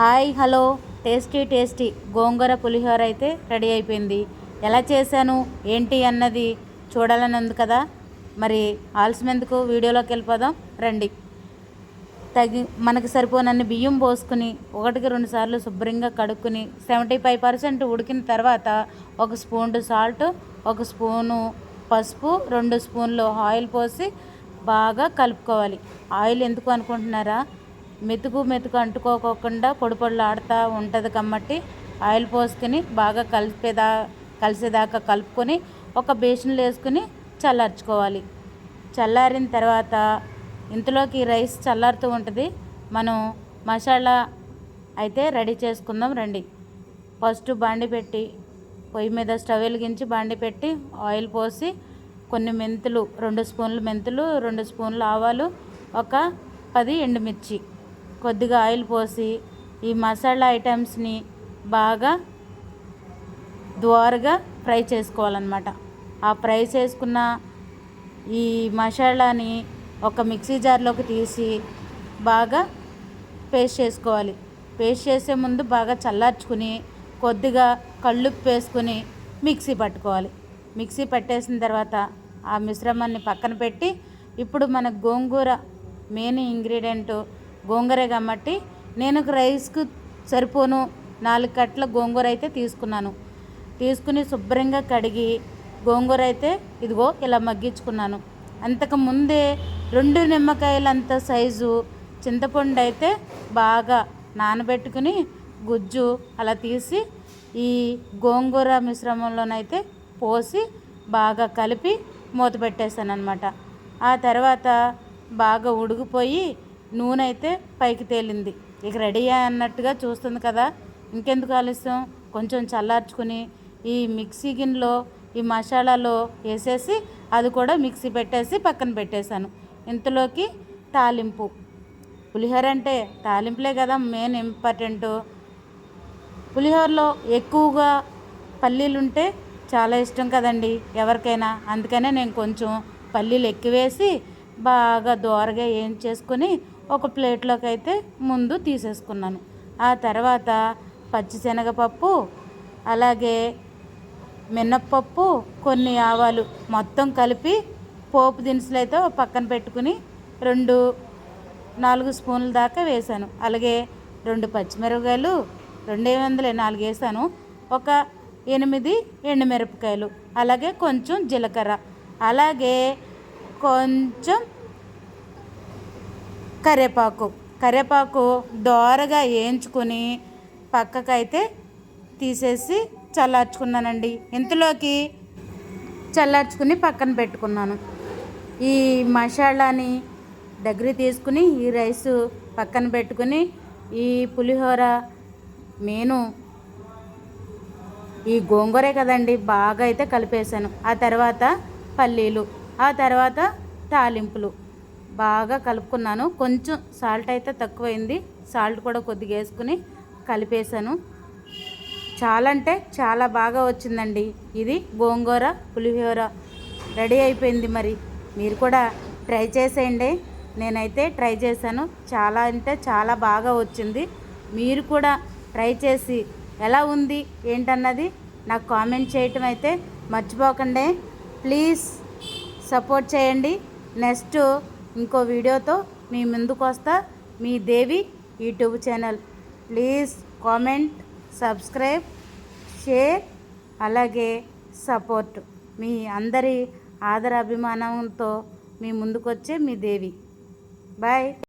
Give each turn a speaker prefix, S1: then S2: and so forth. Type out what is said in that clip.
S1: Hi hello. Tasty tasty. Gongura pulihora అయితే ready అయిపోయింది. ఎలా చేశాను? ఏంటి అన్నది చూడాలని ఉంది కదా. మరి ఆలస్యం ఎందుకు? వీడియోలోకి వెళ్ళిపోదాం. రండి. తగి మనకు సరిపోనన్ని బియ్యం పోసుకుని ఒకటికి రెండు సార్లు శుభ్రంగా కడుక్కుని సెవెంటీ ఫైవ్ పర్సెంట్ ఉడికిన తర్వాత ఒక స్పూన్ సాల్ట్ ఒక స్పూను పసుపు రెండు స్పూన్లు ఆయిల్ పోసి బాగా కలుపుకోవాలి. ఆయిల్ ఎందుకు అనుకుంటున్నారా? మెతుకు మెతుకు అంటుకోకుండా పొడి ఆడుతూ ఉంటుంది కాబట్టి ఆయిల్ పోసుకొని బాగా కలిపేదా కలిసేదాకా కలుపుకొని ఒక బేషన్లో వేసుకుని చల్లార్చుకోవాలి. చల్లారిన తర్వాత ఇంతలోకి రైస్ చల్లారుతూ ఉంటుంది. మనం మసాలా అయితే రెడీ చేసుకుందాం రండి. ఫస్ట్ బాండి పెట్టి పొయ్యి మీద స్టవ్ వెలిగించి బాండి పెట్టి ఆయిల్ పోసి కొన్ని మెంతులు రెండు స్పూన్లు మెంతులు రెండు స్పూన్లు ఆవాలు ఒక పది ఎండుమిర్చి. కొద్దిగా ఆయిల్ పోసి ఈ మసాలా ఐటమ్స్ని బాగా ద్వారగా ఫ్రై చేసుకోవాలన్నమాట. ఆ ఫ్రై చేసుకున్న ఈ మసాలాని ఒక మిక్సీ జార్లోకి తీసి బాగా పేస్ట్ చేసుకోవాలి. పేస్ట్ చేసే ముందు బాగా చల్లార్చుకుని కొద్దిగా కళ్ళుప్పు వేసుకుని మిక్సీ పట్టుకోవాలి. మిక్సీ పట్టేసిన తర్వాత ఆ మిశ్రమాన్ని పక్కన పెట్టి ఇప్పుడు మన గోంగూర మెయిన్ ఇంగ్రీడియంట్ గోంగూర కాబట్టి నేను రైస్కు సరిపోను నాలుగు కట్ల గోంగూర అయితే తీసుకున్నాను. తీసుకుని శుభ్రంగా కడిగి గోంగూర అయితే ఇదిగో ఇలా మగ్గించుకున్నాను. అంతకు ముందే రెండు నిమ్మకాయలంత సైజు చింతపండు అయితే బాగా నానబెట్టుకుని గుజ్జు అలా తీసి ఈ గోంగూర మిశ్రమంలోనైతే పోసి బాగా కలిపి మూత పెట్టేశాను అనమాట ఆ తర్వాత బాగా ఉడికిపోయి నూనె అయితే పైకి తేలింది. ఇక రెడీ అన్నట్టుగా చూస్తుంది కదా. ఇంకెందుకు ఆలస్యం? కొంచెం చల్లార్చుకుని ఈ మిక్సీ గిన్నెలో ఈ మసాలాలో వేసేసి అది కూడా మిక్సీ పెట్టేసి పక్కన పెట్టేశాను. ఇంతలోకి తాలింపు. పులిహోర అంటే తాలింపులే కదా మెయిన్ ఇంపార్టెంట్ పులిహోరలో ఎక్కువగా పల్లీలు ఉంటే చాలా ఇష్టం కదండి ఎవరికైనా. అందుకనే నేను కొంచెం పల్లీలు ఎక్కువేసి బాగా దోరగా ఏం చేసుకొని ఒక ప్లేట్లోకి అయితే ముందు తీసేసుకున్నాను. ఆ తర్వాత పచ్చిశనగపప్పు అలాగే మినప్పప్పు కొన్ని ఆవాలు మొత్తం కలిపి పోపు దినుసులు అయితే పక్కన పెట్టుకుని రెండు నాలుగు స్పూన్ల దాకా వేసాను అలాగే రెండు పచ్చిమిరపకాయలు రెండే వందల నాలుగు వేసాను ఒక ఎనిమిది ఎండుమిరపకాయలు అలాగే కొంచెం జీలకర్ర అలాగే కొంచెం కరివేపాకు కరివేపాకు దోరగా వేయించుకొని పక్కకైతే తీసేసి చల్లార్చుకున్నానండి. ఇంతలోకి చల్లార్చుకుని పక్కన పెట్టుకున్నాను. ఈ మసాలాని దగ్గర తీసుకుని ఈ రైస్ పక్కన పెట్టుకుని ఈ పులిహోర నేను ఈ గోంగూరే కదండి బాగా అయితే కలిపేశాను. ఆ తర్వాత పల్లీలు ఆ తర్వాత తాలింపులు. బాగా కలుపుకున్నాను. కొంచెం సాల్ట్ అయితే తక్కువైంది. సాల్ట్ కూడా కొద్దిగా వేసుకుని కలిపేశాను. చాలా అంటే చాలా బాగా వచ్చిందండి ఇది. గోంగూర పులిహోర రెడీ అయిపోయింది మరి. మీరు కూడా ట్రై చేసేయండి. నేనైతే ట్రై చేశాను. చాలా అంటే చాలా బాగా వచ్చింది. మీరు కూడా ట్రై చేసి ఎలా ఉంది ఏంటన్నది నాకు కామెంట్ చేయటం అయితే మర్చిపోకండి. ప్లీజ్ సపోర్ట్ చేయండి. నెక్స్ట్ ఇంకో వీడియోతో మీ ముందుకు వస్తా. మీ Devi YouTube channel. Please comment subscribe share అలాగే సపోర్ట్. మీ అందరి ఆదరాభిమానంతో మీ ముందుకొచ్చే మీ దేవి. బాయ్.